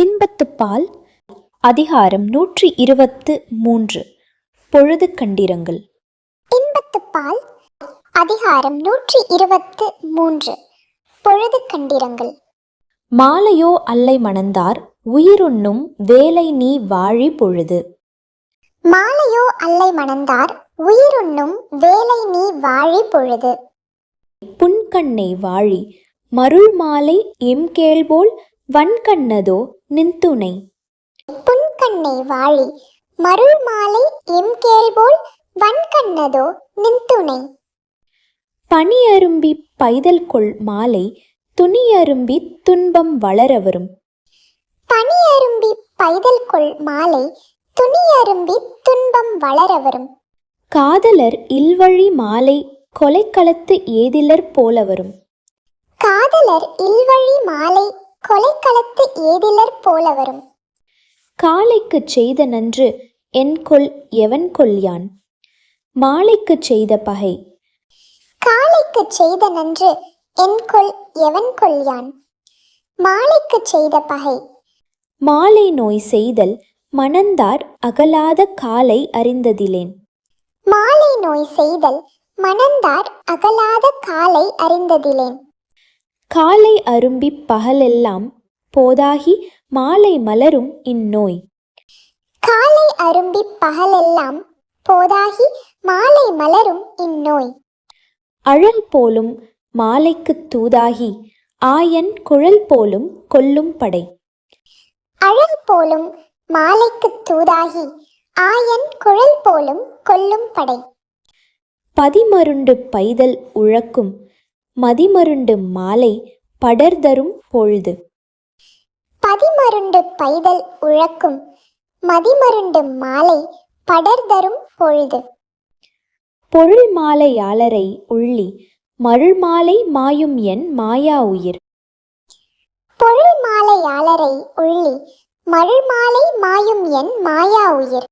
இன்பத்துப்பால் அதிகாரம் நூற்றி இருபத்து மூன்று. பொழுது கண்டிரங்கள். இன்பத்துப்பால் அதிகாரம் நூற்றி இருபத்து மூன்று. பொழுது கண்டிரங்கள். மாலையோ அல்லை மணந்தார் உயிருண்ணும் வேலை நீ வாழி பொழுது. மாலையோ அல்லை மணந்தார் உயிருண்ணும் வேலை நீ வாழி பொழுது. புன்கண்ணை வாழி மருள் மாலை எம் கேள்போல் வன்கண்ணதோ நின்துணை புன்கண்ணை வாழி மருள் மாலை எம் கேள்போல் வன்கண்ணதோ நின்துணை பனியரும்பி பைதல் கொள் மாலை துணியரும்பி துன்பம் வளர வரும் பனியரும்பி பைதல் கொள் மாலை துணியரும்பி துன்பம் வளர வரும் காதலர் இல்வழி மாலை கொலைக்களத்து ஏதிலர் போல வரும் காதலர் இல்வழி மாலை கொலைக்களத்து ஏதிலர் போல வரும் காலைக்குச் செய்த நன்று என் கொல் எவன் கொல்யான்? மாலைக்குச் செய்த பகை. காளைக்குச் செய்த நன்று என் கொல் எவன் கொல்யான்? மாலைக்குச் செய்த பகை. மாலை நோய் செய்தல் மணந்தார் அகலாத காலை அறிந்ததிலேன். மாலை நோய் செய்தல் மணந்தார் அகலாத காலை அறிந்ததிலேன். காலை அரும்பிப் பகலெல்லாம் போதாகி மாலை மலரும் இந்நோய். காலை அரும்பி பகலெல்லாம் போதாகி மாலை மலரும் இந்நோய். அழல் போலும் மாலைக்குத் தூதாகி ஆயன் குழல் போலும் கொல்லும் படை. அழல் போலும் மாலைக்குத் தூதாகி ஆயன் குழல் போலும் கொல்லும் படை. பதிமருண்டு பைதல் உழக்கும் மதிமருண்டு மாலை படர்தரும் பொழுது. பதிமருண்டு பைதல் உழக்கும் மதிமருண்டு மாலை படர்தரும் பொழுது. பொருள் மாலையாளரை உள்ளி மருள் மாலை மாயும் என் மாயா உயிர். பொருள் உள்ளி மழை மாலை மாயும் என் மாயா உயிர்.